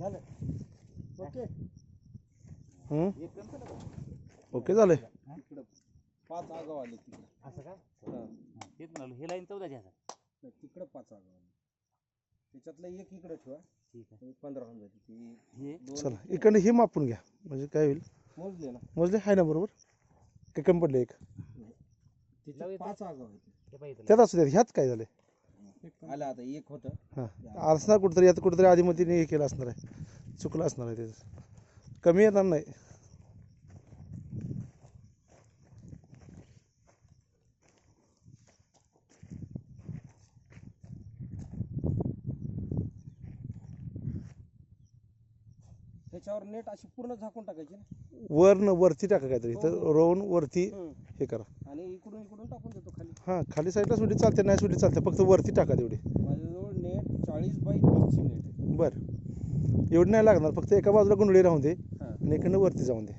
झालं. ओके. हम्म? ओके झालंय. तिकडं पाच आगाव आले तिकडं. असं का? हा. तेच म्हणालो हे लाईन चौदाची आहे. नाही, तिकडं पाच आगाव आले. त्याच्यातलं एक इकडं ठेवा. ठीक आहे. पंधरा होऊन जाते. ती हे? दोन चला इकडनं हे मापून घ्या. म्हणजे काय होईल? मोजले ना. मोजले? आहे ना बरोबर? काय कमी पडले एक? त्याच्यात लावू येतं? पाच आगाव हे पाहिजे त्यात असू द्या ह्यात काय झालंय? आलं आता एक होतं. हां. असणार कुठंतरी आता कुठंतरी आधीमध्ये हे केलं असणार आहे. चुकलं असणार आहे त्याचं कमी येणार नाही. त्याच्यावर नेट अशी पूर्ण झाकून टाकायची ना? वर न वरती टाका काहीतरी. तर रोवून वरती. हे करा. आणि इकडून इकडून टाकून देतो. हां खाली साईडला सुटी चालते नाही सुटी चालते फक्त वरती टाका तेवढी. माझ्याजवळ नेट चाळीस बाय तीसची नेट आहे. बरं. एवढी नाही लागणार फक्त एका बाजूला गुंडळी राहून दे हां. आणि इकडनं वरती जाऊन दे.